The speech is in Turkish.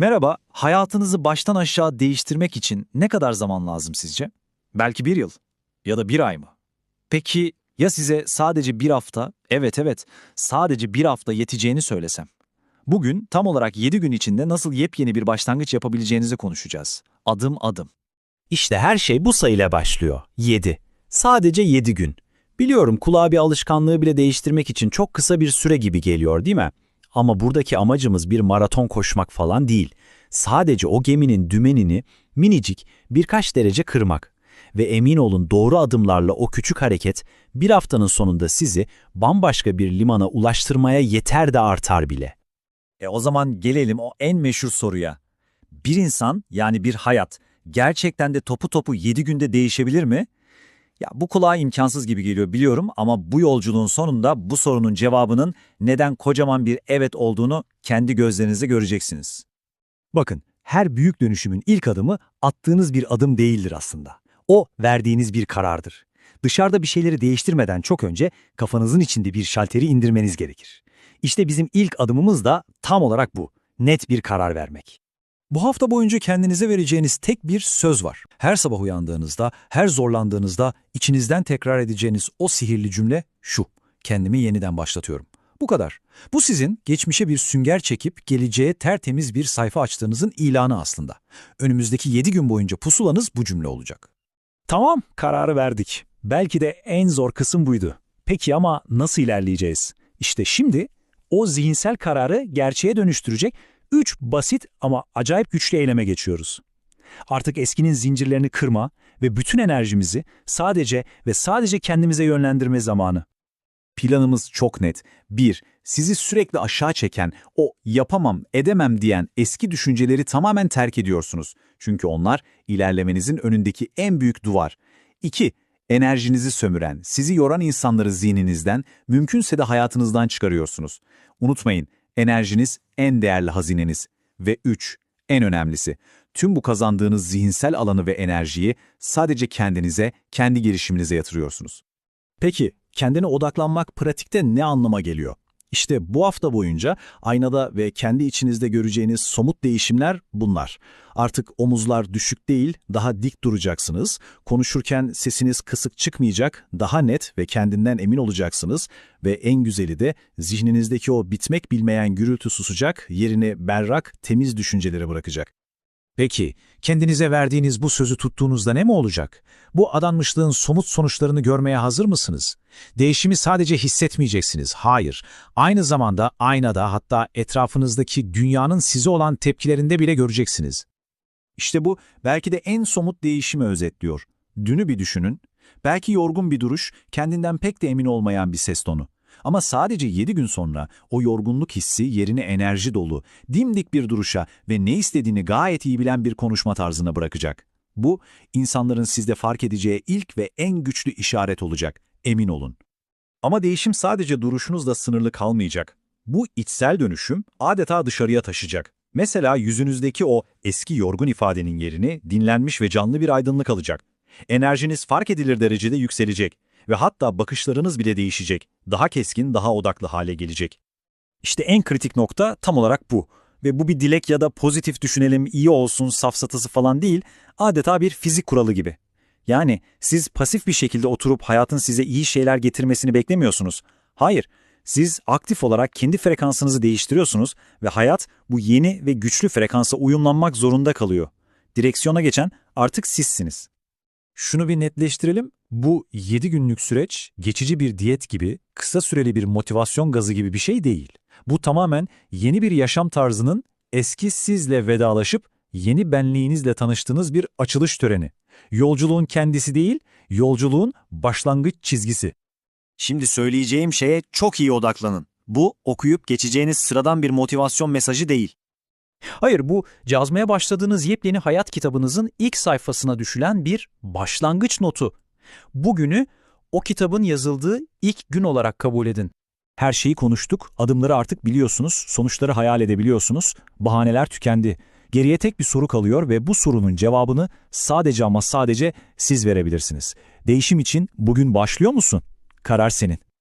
Merhaba, hayatınızı baştan aşağı değiştirmek için ne kadar zaman lazım sizce? Belki bir yıl ya da bir ay mı? Peki ya size sadece bir hafta, evet evet, sadece bir hafta yeteceğini söylesem? Bugün tam olarak 7 gün içinde nasıl yepyeni bir başlangıç yapabileceğinizi konuşacağız. Adım adım. İşte her şey bu sayıyla başlıyor. 7. Sadece 7 gün. Biliyorum kulağa bir alışkanlığı bile değiştirmek için çok kısa bir süre gibi geliyor değil mi? Ama buradaki amacımız bir maraton koşmak falan değil. Sadece o geminin dümenini minicik birkaç derece kırmak. Ve emin olun doğru adımlarla o küçük hareket bir haftanın sonunda sizi bambaşka bir limana ulaştırmaya yeter de artar bile. E o zaman gelelim o en meşhur soruya. Bir insan yani bir hayat gerçekten de topu topu 7 günde değişebilir mi? Ya bu kulağa imkansız gibi geliyor biliyorum ama bu yolculuğun sonunda bu sorunun cevabının neden kocaman bir evet olduğunu kendi gözlerinizle göreceksiniz. Bakın, her büyük dönüşümün ilk adımı attığınız bir adım değildir aslında. O verdiğiniz bir karardır. Dışarıda bir şeyleri değiştirmeden çok önce kafanızın içinde bir şalteri indirmeniz gerekir. İşte bizim ilk adımımız da tam olarak bu. Net bir karar vermek. Bu hafta boyunca kendinize vereceğiniz tek bir söz var. Her sabah uyandığınızda, her zorlandığınızda içinizden tekrar edeceğiniz o sihirli cümle şu. Kendimi yeniden başlatıyorum. Bu kadar. Bu sizin geçmişe bir sünger çekip geleceğe tertemiz bir sayfa açtığınızın ilanı aslında. Önümüzdeki 7 gün boyunca pusulanız bu cümle olacak. Tamam, kararı verdik. Belki de en zor kısım buydu. Peki ama nasıl ilerleyeceğiz? İşte şimdi o zihinsel kararı gerçeğe dönüştürecek üç basit ama acayip güçlü eyleme geçiyoruz. Artık eskinin zincirlerini kırma ve bütün enerjimizi sadece ve sadece kendimize yönlendirme zamanı. Planımız çok net. 1. Sizi sürekli aşağı çeken, o yapamam, edemem diyen eski düşünceleri tamamen terk ediyorsunuz. Çünkü onlar ilerlemenizin önündeki en büyük duvar. 2. Enerjinizi sömüren, sizi yoran insanları zihninizden, mümkünse de hayatınızdan çıkarıyorsunuz. Unutmayın, enerjiniz en değerli hazineniz. Ve 3. En önemlisi, tüm bu kazandığınız zihinsel alanı ve enerjiyi sadece kendinize, kendi girişiminize yatırıyorsunuz. Peki, kendine odaklanmak pratikte ne anlama geliyor? İşte bu hafta boyunca aynada ve kendi içinizde göreceğiniz somut değişimler bunlar. Artık omuzlar düşük değil, daha dik duracaksınız. Konuşurken sesiniz kısık çıkmayacak, daha net ve kendinden emin olacaksınız. Ve en güzeli de zihninizdeki o bitmek bilmeyen gürültü susacak, yerini berrak, temiz düşüncelere bırakacak. Peki, kendinize verdiğiniz bu sözü tuttuğunuzda ne mi olacak? Bu adanmışlığın somut sonuçlarını görmeye hazır mısınız? Değişimi sadece hissetmeyeceksiniz, hayır. Aynı zamanda aynada hatta etrafınızdaki dünyanın size olan tepkilerinde bile göreceksiniz. İşte bu belki de en somut değişimi özetliyor. Dünü bir düşünün. Belki yorgun bir duruş, kendinden pek de emin olmayan bir ses tonu. Ama sadece 7 gün sonra o yorgunluk hissi yerini enerji dolu, dimdik bir duruşa ve ne istediğini gayet iyi bilen bir konuşma tarzına bırakacak. Bu, insanların sizde fark edeceği ilk ve en güçlü işaret olacak, emin olun. Ama değişim sadece duruşunuzla sınırlı kalmayacak. Bu içsel dönüşüm adeta dışarıya taşıyacak. Mesela yüzünüzdeki o eski yorgun ifadenin yerini dinlenmiş ve canlı bir aydınlık alacak. Enerjiniz fark edilir derecede yükselecek ve hatta bakışlarınız bile değişecek. Daha keskin, daha odaklı hale gelecek. İşte en kritik nokta tam olarak bu. Ve bu bir dilek ya da pozitif düşünelim, iyi olsun, safsatası falan değil, adeta bir fizik kuralı gibi. Yani siz pasif bir şekilde oturup hayatın size iyi şeyler getirmesini beklemiyorsunuz. Hayır, siz aktif olarak kendi frekansınızı değiştiriyorsunuz ve hayat bu yeni ve güçlü frekansa uyumlanmak zorunda kalıyor. Direksiyona geçen artık sizsiniz. Şunu bir netleştirelim. Bu 7 günlük süreç geçici bir diyet gibi, kısa süreli bir motivasyon gazı gibi bir şey değil. Bu tamamen yeni bir yaşam tarzının eski sizle vedalaşıp yeni benliğinizle tanıştığınız bir açılış töreni. Yolculuğun kendisi değil, yolculuğun başlangıç çizgisi. Şimdi söyleyeceğim şeye çok iyi odaklanın. Bu okuyup geçeceğiniz sıradan bir motivasyon mesajı değil. Hayır bu cazmaya başladığınız yepyeni hayat kitabınızın ilk sayfasına düşülen bir başlangıç notu. Bugünü o kitabın yazıldığı ilk gün olarak kabul edin. Her şeyi konuştuk, adımları artık biliyorsunuz, sonuçları hayal edebiliyorsunuz, bahaneler tükendi. Geriye tek bir soru kalıyor ve bu sorunun cevabını sadece ama sadece siz verebilirsiniz. Değişim için bugün başlıyor musun? Karar senin.